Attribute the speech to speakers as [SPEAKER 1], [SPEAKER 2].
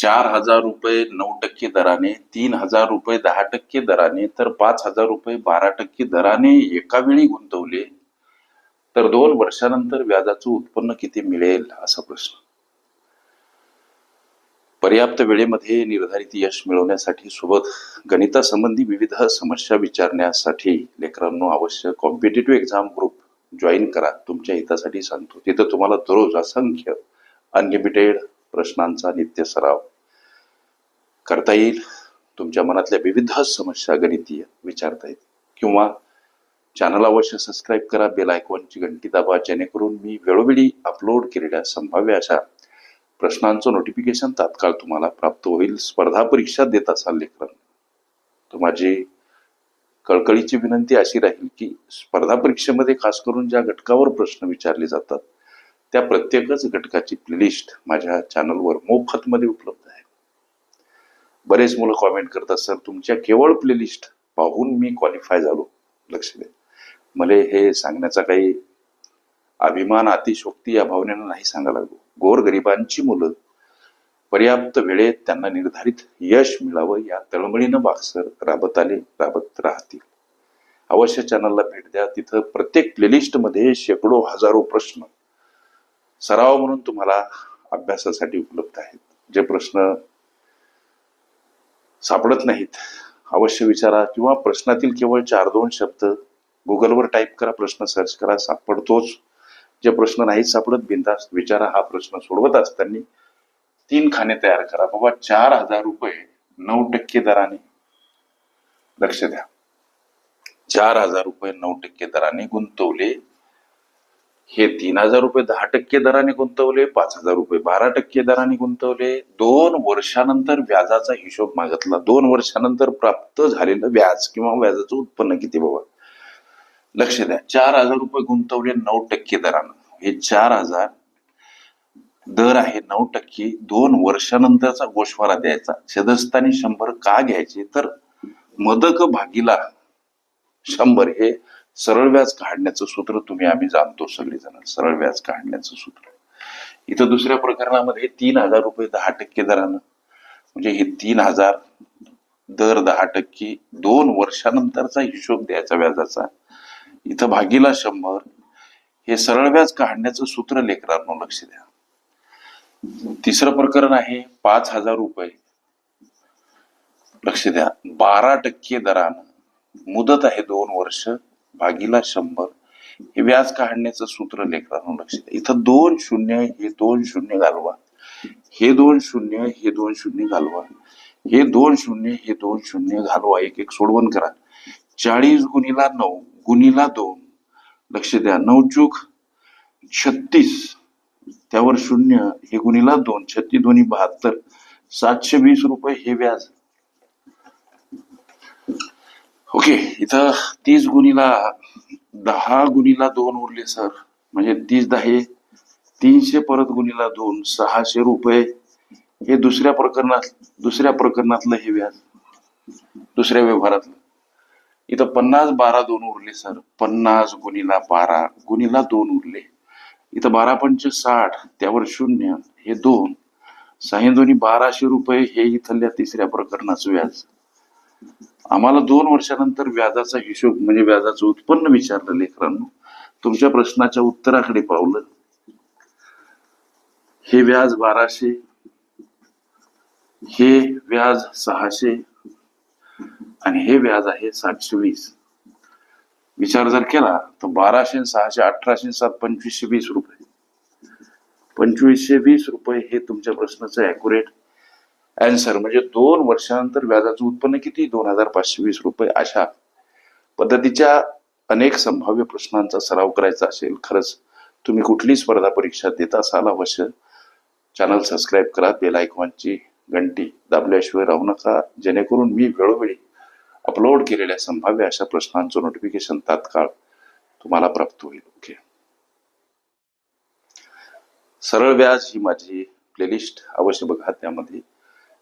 [SPEAKER 1] चार हजार रुपये नऊ टक्के दराने तीन हजार रुपये दहा टक्के दराने तर पाच हजार रुपये बारा टक्के दराने एका वेळी गुंतवले तर दोन वर्षानंतर व्याजाचं उत्पन्न किती मिळेल? असा प्रश्न. पर्याप्त वेळेमध्ये निर्धारित यश मिळवण्यासाठी सोबत गणितासंबंधी विविध समस्या विचारण्यासाठी लेकरांनो अवश्य कॉम्पिटेटिव्ह एक्झाम ग्रुप जॉईन करा. तुमच्या हितासाठी सांगतो. तिथं तुम्हाला दररोज असंख्य अनलिमिटेड प्रश्नांचा नित्य सराव करता येईल. तुमच्या मनातल्या विविध समस्या गणितीय विचारता येईल किंवा चॅनल अवश्य सबस्क्राईब करा. बेल आयकॉनची घंटी दाबा. जेणेकरून मी वेळोवेळी अपलोड केलेल्या संभाव्य अशा प्रश्नांचं नोटिफिकेशन तात्काळ तुम्हाला प्राप्त होईल. स्पर्धा परीक्षा देत असाल लेखन तर माझी कळकळीची विनंती अशी राहील की स्पर्धा परीक्षेमध्ये खास करून ज्या घटकावर प्रश्न विचारले जातात त्या प्रत्येकच घटकाची प्लेलिस्ट माझ्या चॅनलवर मोफतमध्ये उपलब्ध बरेच मुलं कॉमेंट करतात सर तुमच्या केवळ प्लेलिस्ट पाहून मी क्वालिफाय झालो. लक्ष द्या. मला हे सांगण्याचा काही अभिमान अतिशोक्ती या भावनेनं नाही सांगायला लागलो. गोरगरिबांची मुलं पर्याप्त वेळेत त्यांना निर्धारित यश मिळावं या तळमळीनं बागसर राबत आले राबत राहतील. अवश्य चॅनलला भेट द्या. तिथं प्रत्येक प्लेलिस्टमध्ये शेकडो हजारो प्रश्न सराव म्हणून तुम्हाला अभ्यासासाठी उपलब्ध आहेत. जे प्रश्न सापडत नाहीत. अवश्य विचारा किंवा प्रश्नातील केवळ चार दोन शब्द गुगलवर टाईप करा प्रश्न सर्च करा सापडतोच. जे प्रश्न नाहीत सापडत बिंदास्त विचारा हा प्रश्न सोडवत असताना तीन खाने तयार करा. बाबा चार हजार रुपये नऊ टक्के दराने. लक्ष द्या. चार हजार रुपये नऊ टक्के दराने गुंतवले हे तीन हजार रुपये दहा टक्के दराने गुंतवले पाच हजार रुपये बारा टक्के दराने गुंतवले. दोन वर्षानंतर व्याजाचा हिशोब मागितला. दोन वर्षानंतर प्राप्त झालेलं व्याज किंवा व्याजाचं उत्पन्न किती बाबा? लक्ष द्या. चार हजार रुपये गुंतवले नऊ टक्के दरानं. हे चार हजार दर आहे नऊ टक्के. दोन वर्षानंतरचा गोषवारा द्यायचा. छदस्थानी शंभर का घ्यायचे? तर मदक भागीला शंभर हे सरळ व्याज काढण्याचं सूत्र तुम्ही आम्ही जाणतो सगळेजण. सरळ व्याज काढण्याचं सूत्र. इथं दुसऱ्या प्रकरणामध्ये तीन हजार रुपये दहा टक्के दरानं. म्हणजे हे तीन हजार दर दहा टक्के दोन वर्षानंतरचा हिशोब द्यायचा व्याजाचा. इथं भागीला शंभर. हे सरळ व्याज काढण्याचं सूत्र लेकरांनो लक्ष द्या. तिसरं प्रकरण आहे पाच हजार रुपये. लक्ष द्या. बारा टक्के दरानं. मुदत आहे दोन वर्ष. भागीला शंभर. हे व्याज काढण्याचं सूत्र लेखकांना लक्ष द्या. इथं दोन शून्य हे दोन शून्य घालवा. हे दोन शून्य हे दोन शून्य घालवा. हे दोन शून्य हे दोन शून्य घालवा. एक एक सोडवण करा. चाळीस गुणीला नऊ गुणीला दोन. लक्ष द्या. नऊ चूक छत्तीस. त्यावर शून्य हे गुणीला दोन. छत्तीस दोन्ही बहात्तर. सातशे वीस रुपये हे व्याज. ओके इथं तीस गुणीला दहा गुणीला दोन उरले सर. म्हणजे तीस दहा तीनशे परत गुणीला दोन सहाशे रुपये. हे दुसऱ्या प्रकरणात दुसऱ्या प्रकरणातलं हे व्याज. दुसऱ्या व्यवहारातलं. इथं पन्नास बारा दोन उरले सर. पन्नास गुणीला बारा गुणीला दोन उरले. इथं बारा पंच साठ त्यावर शून्य हे दोन. सहा दोन्ही बाराशे रुपये हे इथल्या तिसऱ्या प्रकरणाचं व्याज. आम्हाला दोन वर्षानंतर व्याजाचा हिशोब म्हणजे व्याजाचं उत्पन्न विचारलं लेकरांनो. तुमच्या प्रश्नाच्या उत्तराकडे पावलं. हे व्याज बाराशे हे व्याज सहाशे आणि हे व्याज आहे सातशे वीस. विचार जर केला तर बाराशे सहाशे अठराशे सात पंचवीसशे वीस रुपये. पंचवीसशे वीस रुपये हे तुमच्या प्रश्नाचं अॅक्युरेट अँसर म्हणजे दोन वर्षानंतर व्याजाचं उत्पन्न किती? दोन हजार पाचशे वीस रुपये अशा पद्धतीच्या अनेक संभाव्य प्रश्नांचा सराव करायचा असेल खरंच तुम्ही कुठली स्पर्धा परीक्षा देत असाल अवश्य चॅनल सबस्क्राईब करा बेल आयकॉनची घंटी दाबल्याशिवाय राहू नका जेणेकरून मी वेळोवेळी अपलोड केलेल्या संभाव्य अशा प्रश्नांचं नोटिफिकेशन तात्काळ तुम्हाला प्राप्त होईल. ओके सरळ व्याज ही माझी प्लेलिस्ट अवश्य बघा त्यामध्ये.